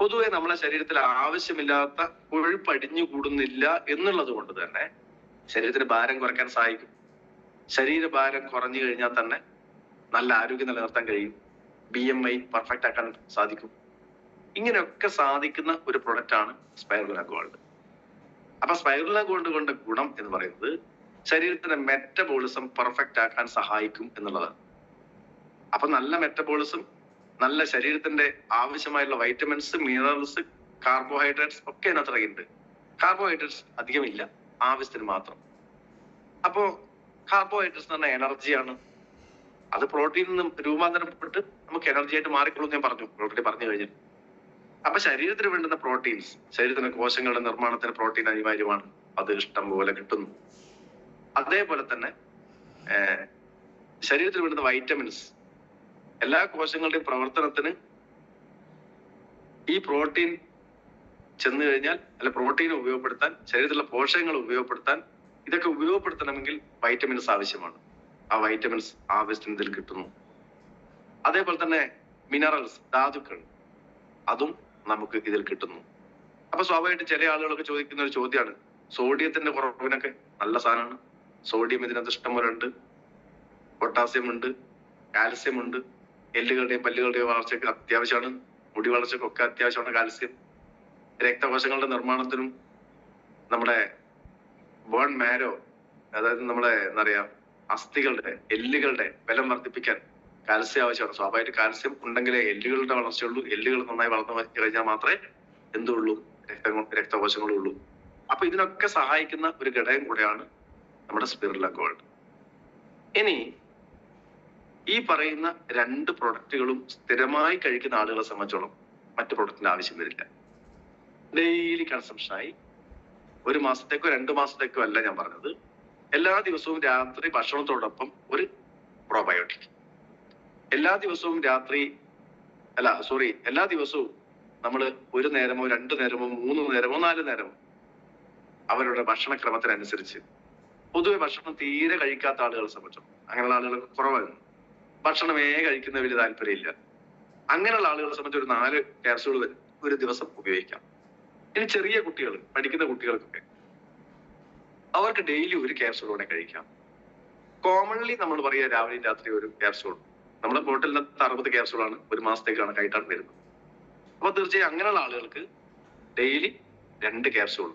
പൊതുവെ നമ്മളെ ശരീരത്തിൽ ആവശ്യമില്ലാത്ത കൊഴുപ്പ് അടിഞ്ഞു കൂടുന്നില്ല എന്നുള്ളത് കൊണ്ട് തന്നെ ശരീരത്തിന് ഭാരം കുറയ്ക്കാൻ സഹായിക്കും. ശരീരഭാരം കുറഞ്ഞു കഴിഞ്ഞാൽ തന്നെ നല്ല ആരോഗ്യം നിലനിർത്താൻ കഴിയും. ബി എം ഐ പെർഫെക്റ്റ് ആക്കാൻ സാധിക്കും. ഇങ്ങനെയൊക്കെ സാധിക്കുന്ന ഒരു പ്രൊഡക്റ്റ് ആണ് സ്പൈറുല ഗോൾഡ് അപ്പൊ സ്പൈറുല ഗോൾഡ് കൊണ്ട് ഗുണം എന്ന് പറയുന്നത് ശരീരത്തിന്റെ മെറ്റബോളിസം പെർഫെക്റ്റ് ആക്കാൻ സഹായിക്കും എന്നുള്ളതാണ്. അപ്പൊ നല്ല മെറ്റബോളിസം നല്ല ശരീരത്തിന്റെ ആവശ്യമായുള്ള വൈറ്റമിൻസ് മിനറൽസ് കാർബോഹൈഡ്രേറ്റ്സ് ഒക്കെ അതിനകത്ത് ഇറങ്ങിയിട്ടുണ്ട്. കാർബോഹൈഡ്രേറ്റ്സ് അധികമില്ല ആവശ്യത്തിന് മാത്രം. അപ്പോ കാർബോഹൈഡ്രേറ്റ്സ് എന്ന് പറഞ്ഞാൽ എനർജിയാണ് അത് പ്രോട്ടീനിൽ നിന്നും രൂപാന്തരപ്പെട്ട് നമുക്ക് എനർജി ആയിട്ട് മാറിക്കൊള്ളും ഞാൻ പറഞ്ഞു ഓൾറെഡി പറഞ്ഞു കഴിഞ്ഞു. അപ്പൊ ശരീരത്തിന് വേണ്ടുന്ന പ്രോട്ടീൻസ് ശരീരത്തിന് കോശങ്ങളുടെ നിർമ്മാണത്തിന് പ്രോട്ടീൻ അനിവാര്യമാണ്. അത് ഇഷ്ടം പോലെ കിട്ടുന്നു. അതേപോലെ തന്നെ ശരീരത്തിന് വേണ്ടുന്ന വൈറ്റമിൻസ് എല്ലാ കോശങ്ങളുടെയും പ്രവർത്തനത്തിന് ഈ പ്രോട്ടീൻ ചെന്ന് കഴിഞ്ഞാൽ അല്ല പ്രോട്ടീൻ ഉപയോഗപ്പെടുത്താൻ ശരീരത്തിലുള്ള പോഷകങ്ങൾ ഉപയോഗപ്പെടുത്താൻ ഇതൊക്കെ ഉപയോഗപ്പെടുത്തണമെങ്കിൽ വൈറ്റമിൻസ് ആവശ്യമാണ്. ആ വൈറ്റമിൻസ് ആവശ്യത്തിന് ഇതിൽ കിട്ടുന്നു. അതേപോലെ തന്നെ മിനറൽസ് ധാതുക്കൾ അതും നമുക്ക് ഇതിൽ കിട്ടുന്നു. അപ്പൊ സ്വാഭാവികമായിട്ട് ചില ആളുകളൊക്കെ ചോദിക്കുന്ന ഒരു ചോദ്യമാണ് സോഡിയത്തിന്റെ കുറവിനൊക്കെ നല്ല സാധനമാണ്. സോഡിയം ഇതിനകത്ത് ഇഷ്ടംപോലെ ഉണ്ട്. പൊട്ടാസ്യം ഉണ്ട്. കാൽസ്യം ഉണ്ട്. എല്ലുകളുടെയും പല്ലുകളുടെയും വളർച്ചയ്ക്ക് അത്യാവശ്യമാണ്. മുടി വളർച്ചയ്ക്കൊക്കെ അത്യാവശ്യമാണ് കാൽസ്യം. രക്തകോശങ്ങളുടെ നിർമ്മാണത്തിനും നമ്മുടെ ബോൺ മാരോ അതായത് നമ്മുടെ എന്താ പറയാ അസ്ഥികളുടെ എല്ലുകളുടെ ബലം വർദ്ധിപ്പിക്കാൻ കാൽസ്യം ആവശ്യമാണ്. സ്വാഭാവികമായിട്ട് കാൽസ്യം ഉണ്ടെങ്കിലേ എല്ലുകളുടെ വളർച്ചയുള്ളൂ. എല്ലുകൾ നന്നായി വളർന്നു കഴിഞ്ഞാൽ മാത്രമേ എന്തുള്ളൂ? രക്ത രക്തകോശങ്ങളും ഉള്ളൂ. അപ്പൊ ഇതിനൊക്കെ സഹായിക്കുന്ന ഒരു ഘടകം കൂടെയാണ് നമ്മുടെ സ്പിറില ഗോൾഡ് ഇനി ഈ പറയുന്ന രണ്ട് പ്രൊഡക്റ്റുകളും സ്ഥിരമായി കഴിക്കുന്ന ആളുകളെ സംബന്ധിച്ചോളം മറ്റു പ്രൊഡക്റ്റിന്റെ ആവശ്യം വരില്ല. ഡെയിലി കൺസംഷനായി ഒരു മാസത്തേക്കോ രണ്ട് മാസത്തേക്കോ അല്ല ഞാൻ പറഞ്ഞത്. എല്ലാ ദിവസവും രാത്രി ഭക്ഷണത്തോടൊപ്പം ഒരു പ്രോബയോട്ടിക് എല്ലാ ദിവസവും രാത്രി അല്ല സോറി എല്ലാ ദിവസവും നമ്മൾ ഒരു നേരമോ രണ്ടു നേരമോ മൂന്ന് നേരമോ നാല് നേരമോ അവരുടെ ഭക്ഷണക്രമത്തിനനുസരിച്ച് പൊതുവെ ഭക്ഷണം തീരെ കഴിക്കാത്ത ആളുകളെ സംബന്ധിച്ചു അങ്ങനെയുള്ള ആളുകൾ കുറവാണ്. ഭക്ഷണമേ കഴിക്കുന്ന വലിയ താല്പര്യമില്ല. അങ്ങനെയുള്ള ആളുകളെ സംബന്ധിച്ച് ഒരു നാല് ക്യാപ്സൂൾ ഒരു ദിവസം ഉപയോഗിക്കാം. ഇനി ചെറിയ കുട്ടികൾ പഠിക്കുന്ന കുട്ടികൾക്കൊക്കെ അവർക്ക് ഡെയിലി ഒരു ക്യാപ്സ്യൂൾ കൂടെ കഴിക്കാം. കോമൺലി നമ്മൾ പറയുക രാവിലെ രാത്രി ഒരു ക്യാപ്സൂൾ നമ്മുടെ ബോട്ടിലിനകത്ത് അറുപത് ക്യാപ്സൂളാണ് ഒരു മാസത്തേക്ക് കണക്കായിട്ടാണ് വരുന്നത്. അപ്പൊ തീർച്ചയായും അങ്ങനെയുള്ള ആളുകൾക്ക് ഡെയിലി രണ്ട് ക്യാപ്സൂൾ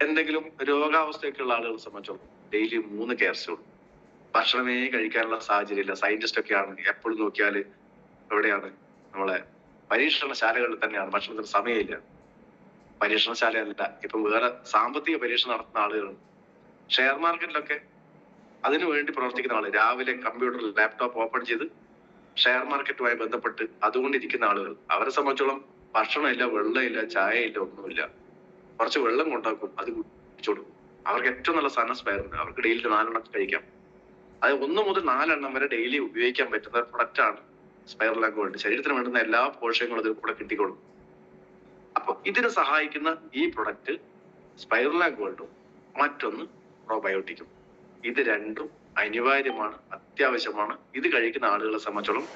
എന്തെങ്കിലും രോഗാവസ്ഥയൊക്കെയുള്ള ആളുകളെ സംബന്ധിച്ചോളം ഡെയിലി മൂന്ന് ക്യാപ്സൂൾ ഭക്ഷണമേ കഴിക്കാനുള്ള സാഹചര്യമില്ല. സയന്റിസ്റ്റ് ഒക്കെയാണ് എപ്പോഴും നോക്കിയാൽ എവിടെയാണ്? നമ്മളെ പരീക്ഷണശാലകളിൽ തന്നെയാണ്. ഭക്ഷണത്തിന് സമയമില്ല. പരീക്ഷണശാലയല്ല. ഇപ്പൊ വേറെ സാമ്പത്തിക പരീക്ഷണം നടത്തുന്ന ആളുകളുണ്ട് ഷെയർ മാർക്കറ്റിലൊക്കെ അതിനു വേണ്ടി പ്രവർത്തിക്കുന്ന ആൾ രാവിലെ കമ്പ്യൂട്ടറിൽ ലാപ്ടോപ്പ് ഓപ്പൺ ചെയ്ത് ഷെയർ മാർക്കറ്റുമായി ബന്ധപ്പെട്ട് അതുകൊണ്ട് ഇരിക്കുന്ന ആളുകൾ. അവരെ സംബന്ധിച്ചോളം ഭക്ഷണമില്ല വെള്ളമില്ല ചായയില്ല ഒന്നുമില്ല. കുറച്ച് വെള്ളം കൊണ്ടാക്കും. അത് കുടിച്ചോളും അവർക്ക് ഏറ്റവും നല്ല സാധനം സ്പയർ ഉണ്ട് അവർക്ക് ഡെയിലി നാലെണ്ണം കഴിക്കാം. അത് ഒന്ന് മുതൽ നാലെണ്ണം വരെ ഡെയിലി ഉപയോഗിക്കാൻ പറ്റുന്ന ഒരു പ്രൊഡക്റ്റ് ആണ് സ്പൈറല ഗോൾഡ് ശരീരത്തിന് വേണ്ടുന്ന എല്ലാ പോഷകങ്ങളും ഇതിൽ കൂടെ കിട്ടിക്കോളും. അപ്പൊ ഇതിന് സഹായിക്കുന്ന ഈ പ്രൊഡക്റ്റ് സ്പൈറല ഗോൾഡും മറ്റൊന്ന് പ്രോബയോട്ടിക്കും ഇത് രണ്ടും അനിവാര്യമാണ് അത്യാവശ്യമാണ്. ഇത് കഴിക്കുന്ന ആളുകളെ സംബന്ധിച്ചോളം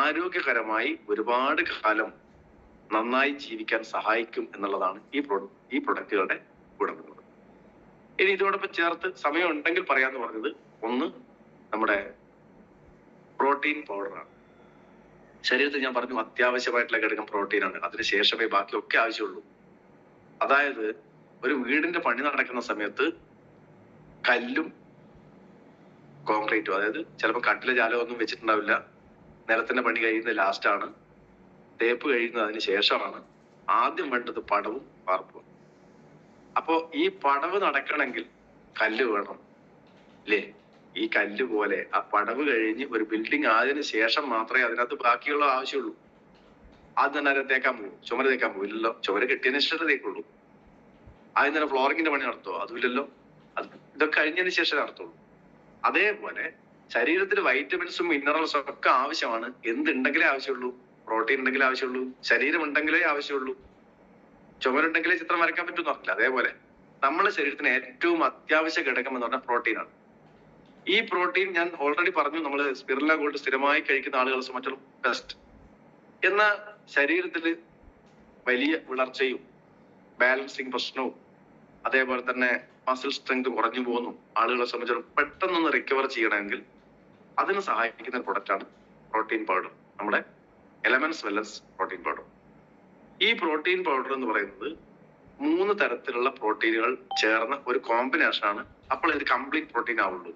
ആരോഗ്യകരമായി ഒരുപാട് കാലം നന്നായി ജീവിക്കാൻ സഹായിക്കും എന്നുള്ളതാണ് ഈ ഈ പ്രൊഡക്റ്റുകളുടെ ഗുണങ്ങൾ. ഇനി ഇതോടൊപ്പം ചേർത്ത് സമയം ഉണ്ടെങ്കിൽ പറയാന്ന് പറഞ്ഞത് ഒന്ന് നമ്മുടെ പ്രോട്ടീൻ പൗഡറാണ്. ശരീരത്തിൽ ഞാൻ പറഞ്ഞു അത്യാവശ്യമായിട്ടുള്ള ഘടകം പ്രോട്ടീനാണ് അതിന് ശേഷമേ ബാക്കിയൊക്കെ ആവശ്യമുള്ളൂ. അതായത് ഒരു വീടിന്റെ പണി നടക്കുന്ന സമയത്ത് കല്ലും കോൺക്രീറ്റും അതായത് ചിലപ്പോൾ കട്ടിലെ ജാലമൊന്നും വെച്ചിട്ടുണ്ടാവില്ല. നിലത്തിന്റെ പണി കഴിയുന്ന ലാസ്റ്റ് ആണ്. തേപ്പ് കഴിയുന്നതിന് ശേഷമാണ്. ആദ്യം വേണ്ടത് പടവും വാർപ്പും. അപ്പോ ഈ പടവ് നടക്കണമെങ്കിൽ കല്ല് വേണം. അല്ലേ ഈ കല്ല് പോലെ. ആ പടവ് കഴിഞ്ഞ് ഒരു ബിൽഡിംഗ് ആയതിനു ശേഷം മാത്രമേ അതിനകത്ത് ബാക്കിയുള്ള ആവശ്യമുള്ളൂ. ആദ്യം തന്നെ അതിനെ തേക്കാൻ പോകും ചുമര തേക്കാൻ പോകില്ലല്ലോ ചുമര കെട്ടിയതിന് ശേഷം തേക്കുള്ളൂ ആദ്യം തന്നെ ഫ്ലോറിങ്ങിന്റെ പണി നടത്തുമോ അതുമില്ലല്ലോ. അത് ഇതൊക്കെ കഴിഞ്ഞതിന് ശേഷം നടത്തുള്ളൂ. അതേപോലെ ശരീരത്തിൽ വൈറ്റമിൻസും മിനറൽസും ഒക്കെ ആവശ്യമാണ്. എന്തുണ്ടെങ്കിലേ ആവശ്യമുള്ളൂ. പ്രോട്ടീൻ ഉണ്ടെങ്കിലേ ആവശ്യമുള്ളൂ. ശരീരം ഉണ്ടെങ്കിലേ ആവശ്യമുള്ളൂ. ചുമരുണ്ടെങ്കിലേ ചിത്രം വരയ്ക്കാൻ പറ്റുമെന്ന് പറഞ്ഞില്ല. അതേപോലെ നമ്മുടെ ശരീരത്തിന് ഏറ്റവും അത്യാവശ്യ ഘടകം എന്ന് പറഞ്ഞാൽ പ്രോട്ടീനാണ് ഈ പ്രോട്ടീൻ ഞാൻ ഓൾറെഡി പറഞ്ഞു നമ്മൾ സ്പിറില ഗോൾഡ് സ്ഥിരമായി കഴിക്കുന്ന ആളുകൾ സംബന്ധിച്ചും ബെസ്റ്റ് എന്നാൽ ശരീരത്തിൽ വലിയ വിളർച്ചയും ബാലൻസിങ് പ്രശ്നവും അതേപോലെ തന്നെ മസിൽ സ്ട്രെങ്ത് കുറഞ്ഞു പോകുന്നു ആളുകളെ സംബന്ധിച്ചിടത്തോളം പെട്ടെന്നൊന്ന് റിക്കവർ ചെയ്യണമെങ്കിൽ അതിന് സഹായിക്കുന്ന പ്രൊഡക്റ്റാണ് പ്രോട്ടീൻ പൗഡർ നമ്മുടെ എലമെന്റ്സ് വെല്ലൻസ് പ്രോട്ടീൻ പൗഡർ ഈ പ്രോട്ടീൻ പൗഡർ എന്ന് പറയുന്നത് മൂന്ന് തരത്തിലുള്ള പ്രോട്ടീനുകൾ ചേർന്ന ഒരു കോമ്പിനേഷൻ ആണ്. അപ്പോൾ ഇത് കംപ്ലീറ്റ് പ്രോട്ടീൻ ആവുള്ളൂ.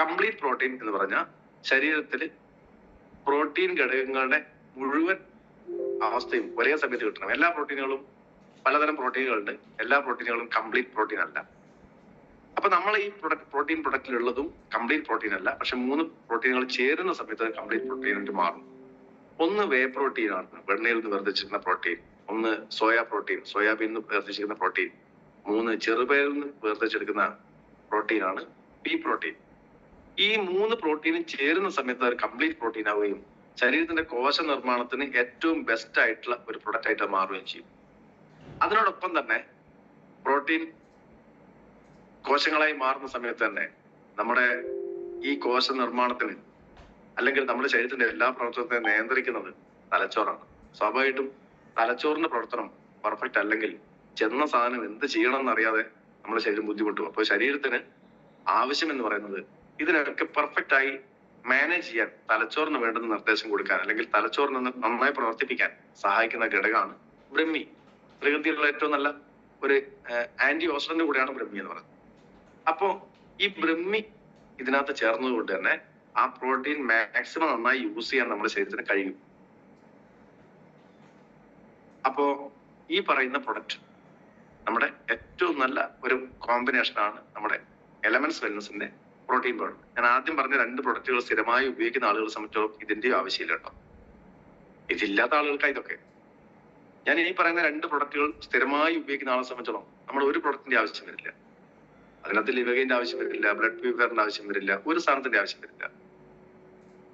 കംപ്ലീറ്റ് പ്രോട്ടീൻ എന്ന് പറഞ്ഞാൽ ശരീരത്തിൽ പ്രോട്ടീൻ ഘടകങ്ങളുടെ മുഴുവൻ അവസ്ഥയും ഒരേ സമയത്ത് കിട്ടണം. എല്ലാ പ്രോട്ടീനുകളും പലതരം പ്രോട്ടീനുകളുണ്ട് എല്ലാ പ്രോട്ടീനുകളും കംപ്ലീറ്റ് പ്രോട്ടീൻ അല്ല. അപ്പൊ നമ്മൾ ഈ പ്രൊഡക്റ്റ് പ്രോട്ടീൻ പ്രൊഡക്റ്റിലുള്ളതും കംപ്ലീറ്റ് പ്രോട്ടീൻ അല്ല. പക്ഷെ മൂന്ന് പ്രോട്ടീനുകൾ ചേരുന്ന സമയത്ത് കംപ്ലീറ്റ് പ്രോട്ടീനായിട്ട് മാറും. ഒന്ന് വേ പ്രോട്ടീൻ ആണ്. വെണ്ണയിൽ നിന്ന് വേർതിരിച്ചിരിക്കുന്ന പ്രോട്ടീൻ ഒന്ന് സോയാ പ്രോട്ടീൻ സോയാബീൻ നിന്ന് വേർതിരിച്ചിരിക്കുന്ന പ്രോട്ടീൻ മൂന്ന് ചെറുപയറിൽ നിന്ന് വേർതിരിച്ചെടുക്കുന്ന പ്രോട്ടീൻ ആണ്. പി പ്രോട്ടീൻ ഈ മൂന്ന് പ്രോട്ടീനും ചേരുന്ന സമയത്ത് അത് കംപ്ലീറ്റ് പ്രോട്ടീൻ ആവുകയും ശരീരത്തിന്റെ കോശ നിർമ്മാണത്തിന് ഏറ്റവും ബെസ്റ്റ് ആയിട്ടുള്ള ഒരു പ്രൊഡക്റ്റ് ആയിട്ട് മാറുകയും ചെയ്യും. അതിനോടൊപ്പം തന്നെ പ്രോട്ടീൻ കോശങ്ങളായി മാറുന്ന സമയത്ത് തന്നെ നമ്മുടെ ഈ കോശ നിർമ്മാണത്തിന് അല്ലെങ്കിൽ നമ്മുടെ ശരീരത്തിന്റെ എല്ലാ പ്രവർത്തനത്തെയും നിയന്ത്രിക്കുന്നത് തലച്ചോറാണ്. സ്വാഭാവികമായിട്ടും തലച്ചോറിന്റെ പ്രവർത്തനം പെർഫെക്റ്റ് അല്ലെങ്കിൽ ചെന്ന സാധനം എന്ത് ചെയ്യണം എന്നറിയാതെ നമ്മുടെ ശരീരം ബുദ്ധിമുട്ടും. അപ്പോൾ ശരീരത്തിന് ആവശ്യം എന്ന് പറയുന്നത് ഇതിനൊക്കെ പെർഫെക്റ്റ് ആയി മാനേജ് ചെയ്യാൻ തലച്ചോറിന് വേണ്ടുന്ന നിർദ്ദേശം കൊടുക്കാൻ അല്ലെങ്കിൽ തലച്ചോറിന് നന്നായി പ്രവർത്തിപ്പിക്കാൻ സഹായിക്കുന്ന ഘടകമാണ് ബ്രഹ്മി. പ്രകൃതിയിലുള്ള ഏറ്റവും നല്ല ഒരു ആന്റി ഓക്സിഡന്റ് കൂടിയാണ് ബ്രഹ്മി എന്ന് പറയുന്നത്. അപ്പോ ഈ ബ്രഹ്മി ഇതിനകത്ത് ചേർന്നത് കൊണ്ട് തന്നെ ആ പ്രോട്ടീൻ മാക്സിമം നന്നായി യൂസ് ചെയ്യാൻ നമ്മുടെ ശരീരത്തിന് കഴിയും. അപ്പോ ഈ പറയുന്ന പ്രൊഡക്റ്റ് നമ്മുടെ ഏറ്റവും നല്ല ഒരു കോമ്പിനേഷൻ ആണ് നമ്മുടെ എലമെന്റ്സ് വെൽനസിന്റെ പ്രോട്ടീൻ പൗഡർ ഞാൻ ആദ്യം പറഞ്ഞ രണ്ട് പ്രൊഡക്റ്റുകൾ സ്ഥിരമായി ഉപയോഗിക്കുന്ന ആളുകളെ സംബന്ധിച്ചോളം ഇതിന്റെ ആവശ്യമില്ല കേട്ടോ. ഇതില്ലാത്ത ആളുകൾക്കാണ് ഇതൊക്കെ. ഞാൻ ഇനി പറയുന്ന രണ്ട് പ്രൊഡക്റ്റുകൾ സ്ഥിരമായി ഉപയോഗിക്കുന്ന ആളെ സംബന്ധിച്ചോളം നമ്മൾ ഒരു പ്രൊഡക്റ്റിന്റെ ആവശ്യം വരില്ല. അതിനകത്ത് ലിവഗൈന്റെ ആവശ്യം വരില്ല ബ്ലഡ് പ്യൂരിഫയറിന്റെ ആവശ്യം വരില്ല ഒരു സാധനത്തിന്റെ ആവശ്യം വരില്ല.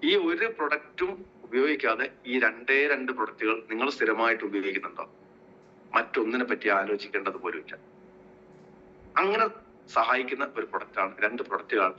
ഈ ഒരു പ്രൊഡക്റ്റും ഉപയോഗിക്കാതെ ഈ രണ്ടേ രണ്ട് പ്രൊഡക്റ്റുകൾ നിങ്ങൾ സ്ഥിരമായിട്ട് ഉപയോഗിക്കുന്നുണ്ടോ? മറ്റൊന്നിനെ പറ്റി ആലോചിക്കേണ്ടത് പോലുമില്ല. അങ്ങനെ സഹായിക്കുന്ന ഒരു പ്രൊഡക്റ്റാണ് രണ്ട് പ്രൊഡക്റ്റുകൾ